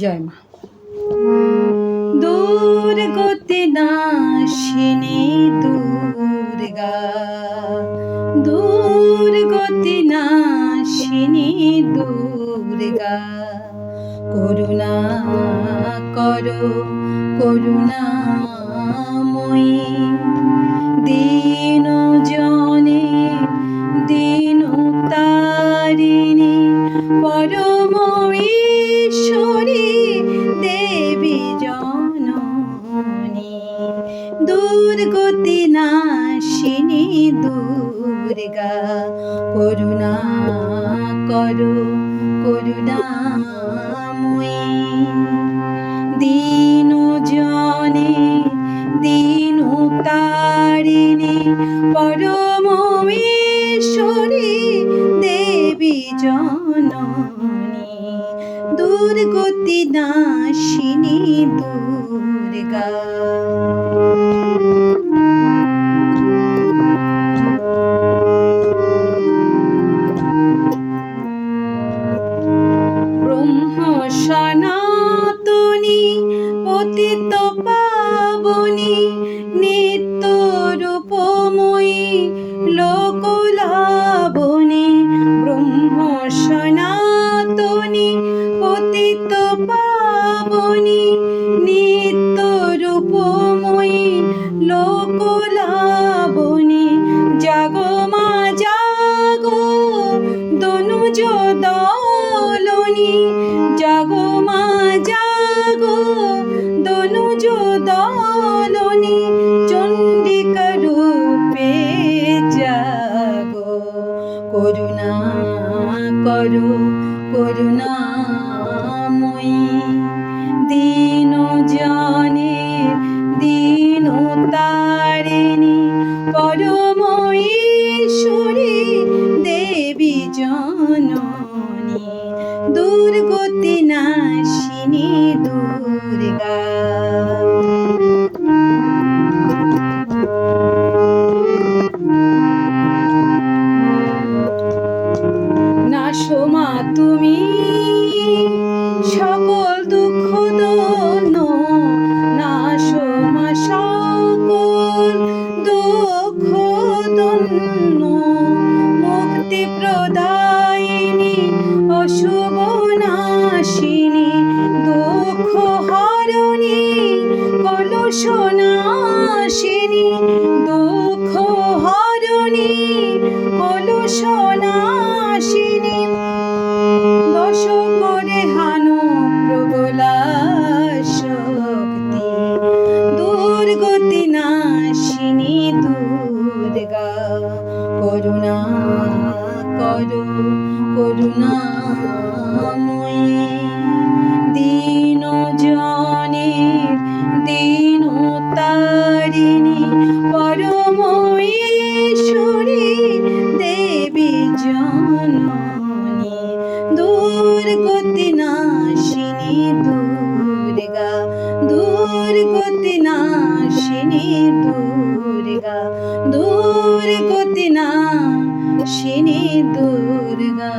জয় মা। দূর গতি নাশিনী দুর্গা দূর গতি নাশিনী দুর্গা করুণা করো করুণাময়ী। পরম ঈশ্বরী দেবী জননী। নাশিনী দুর্গা করুণা করো করুণাময়ী দীন জনে দীন তারিণী জননী। দুর্গতি নাশিনী দুর্গা সনাতনী পতিত পাবনী নিত্য রূপময়ী লোকলাবনী করুণা করো করুণাময়ী দীন জানে দিন তারিণী পরময়ী দেবী জননী। অশুভ নাশিনী দুঃখ হরণী কলুষ নাশিনী দুঃখ হরণী কলুষ নাশিনী করে হানো প্রবলা শক্তি দুর্গতি নাশিনী, দুর্গা, করুণা করো করুণাময়ী দুর্গতিনাশিনী দুর্গা দুর্গতিনাশিনী দুর্গা দুর্গতিনাশিনী দুর্গা।